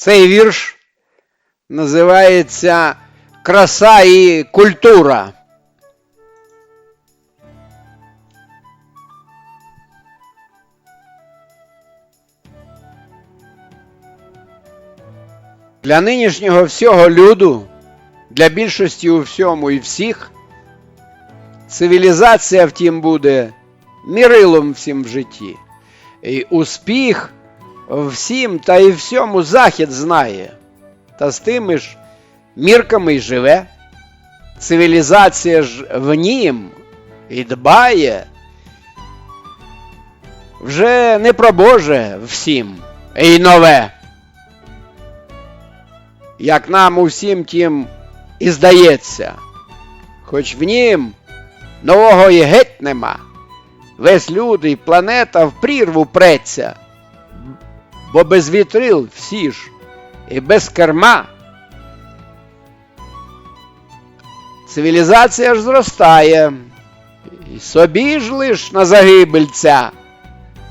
Цей вірш називається Краса і культура. Для нинішнього всього люду, для більшості у всьому і всіх, цивілізація, втім, буде мірилом всім в житті. І успіх всім та і всьому Захід знає, та з тими ж мірками й живе. Цивілізація ж в нім і дбає. Вже не про Боже всім і нове. Як нам усім тім і здається, хоч в нім нового і геть нема, весь люд і планета в прірву преться, бо без вітрил всі ж і без керма. Цивілізація ж зростає, і собі ж лиш на загибель ця.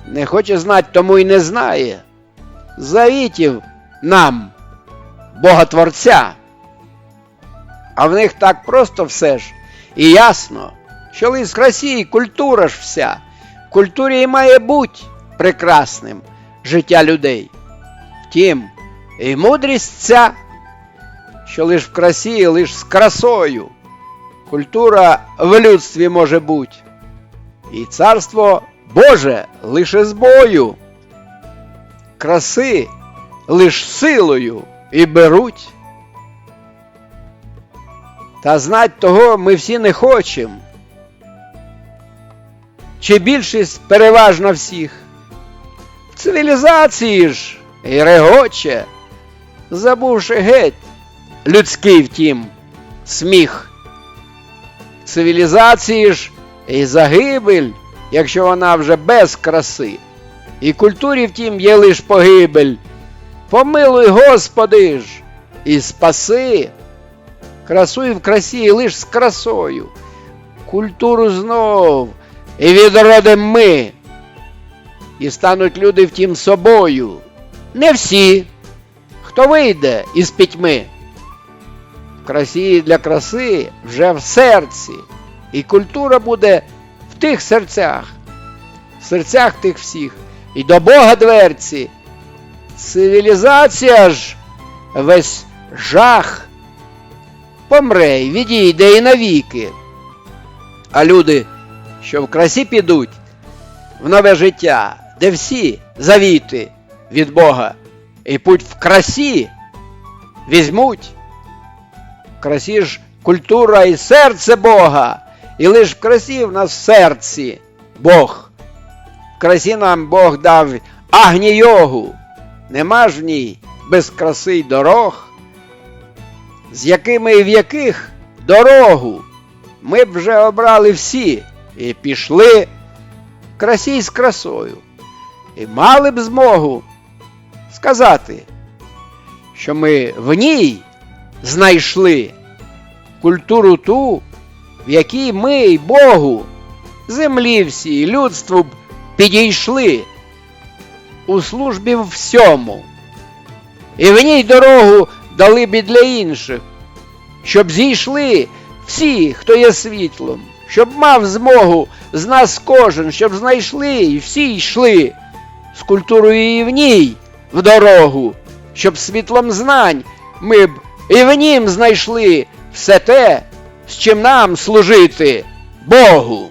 Не хоче знать, тому й не знає. Завітів нам, Бога Творця. А в них так просто все ж і ясно, що лиш красі і культура ж вся. В культурі і має бути прекрасним життя людей. Втім, і мудрість ця, що лиш в красі, лиш з красою. Культура в людстві може бути. І царство Боже лише з бою. Краси лиш силою і беруть. Та знать того ми всі не хочем. Чи більшість переважно всіх. Цивілізації ж і регоче, забувши геть людський втім сміх. Цивілізації ж і загибель, якщо вона вже без краси. І культурі втім є лиш погибель. Помилуй, Господи ж, і спаси. Красуй в красі лиш з красою. Культуру знов і відродим ми. І стануть люди втім собою. Не всі, хто вийде із пітьми. В красі для краси вже в серці, і культура буде в тих серцях, в серцях тих всіх, і до Бога дверці. Цивілізація ж весь жах помре й відійде і навіки. А люди, що в красі підуть в нове життя, де всі завіти від Бога, і путь в красі візьмуть. В красі ж культура і серце Бога, і лиш в красі в нас в серці Бог. В красі нам Бог дав агнійогу, нема ж в ній без краси й дорог, з якими і в яких дорогу. Ми б вже обрали всі і пішли. Красі з красою, і мали б змогу сказати, що ми в ній знайшли культуру ту, в якій ми й Богу, землі всі, людству б підійшли у службі всьому, і в ній дорогу дали б і для інших, щоб зійшли всі, хто є світлом, щоб мав змогу з нас кожен, щоб знайшли і всі йшли з культурою і в ній в дорогу, щоб світлом знань ми б і в нім знайшли все те, з чим нам служити Богу.